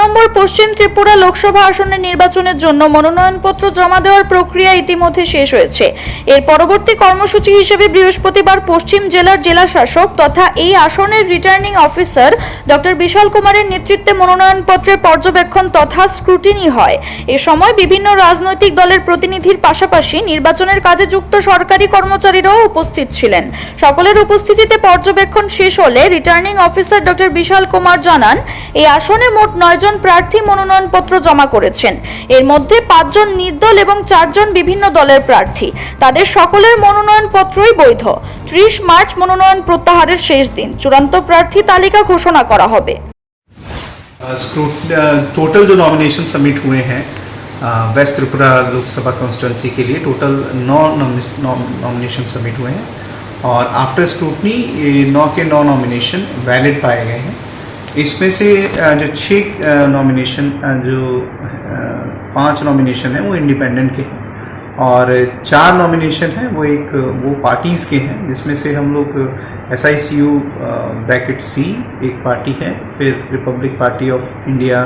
নম্বর পশ্চিম ত্রিপুরা লোকসভা আসনের নির্বাচনের জন্য মনোনয়নপত্র জমা দেওয়ার প্রক্রিয়া ইতিমধ্যে শেষ হয়েছে। এর পরবর্তী কর্মসূচি হিসেবে বৃহস্পতিবার পশ্চিম জেলার জেলা শাসক তথা এই আসনের রিটার্নিং অফিসার ডক্টর বিশাল কুমারের নেতৃত্বে মনোনয়নপত্রের পর্যবেক্ষণ তথা স্ক্রুটিনি হয়। এ সময় বিভিন্ন রাজনৈতিক দলের প্রতিনিধির পাশাপাশি নির্বাচনের কাজে যুক্ত সরকারি কর্মচারীরাও উপস্থিত ছিলেন। সকলের উপস্থিতিতে পর্যবেক্ষণ শেষ হলে returning officer doctor Vishal Kumar জানান এই আসনে মোট নয়জন প্রার্থী মনোনয়নপত্র জমা করেছেন এর মধ্যে পাঁচজন নির্দল এবং চারজন বিভিন্ন দলের প্রার্থী তাদের সকলের মনোনয়নপত্রই বৈধ ত্রিশ মার্চ মনোনয়ন প্রত্যাহারের শেষ দিন চূড়ান্ত প্রার্থী তালিকা ঘোষণা করা হবে टोटल जो नॉमिनेशन सबमिट हुए हैं वेस्ट त्रिपुरा लोकसभा कॉन्स्टिट्यूंसी के लिए टोटल नौ नॉमिनेशन सबमिट हुए हैं और आफ्टर स्क्रूटनी ये नौ के नौ नॉमिनेशन वैलिड पाए गए हैं इसमें से जो छः नॉमिनेशन जो पाँच नॉमिनेशन हैं, वो इंडिपेंडेंट के हैं। और चार नॉमिनेशन हैं, वो एक, वो पार्टीज़ के हैं, जिसमें से हम लोग S I C U bracket C एक पार्टी है, फिर republic party of India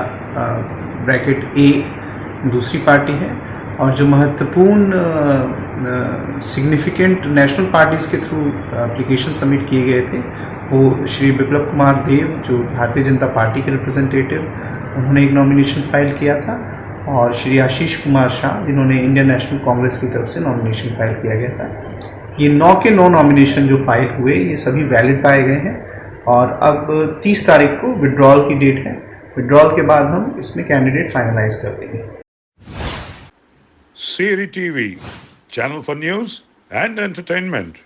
bracket A दूसरी पार्टी है। और जो महत्वपूर्ण सिग्निफिकेंट नेशनल पार्टीज़ के थ्रू एप्लीकेशन सबमिट किए गए थे वो श्री बिप्लब कुमार देव जो भारतीय जनता पार्टी के रिप्रेजेंटेटिव उन्होंने एक नॉमिनेशन फ़ाइल किया था और श्री आशीष कुमार शाह जिन्होंने इंडियन नेशनल कांग्रेस की तरफ़ से नॉमिनेशन फ़ाइल किया गया था। ये नौ के नौ नॉमिनेशन जो फ़ाइल हुए ये सभी वैलिड पाए गए हैं और अब 30 तारीख को विड्रॉल की डेट है। विड्रॉल के बाद हम इसमें कैंडिडेट फाइनलाइज कर देंगे। Siri TV, channel for news and entertainment.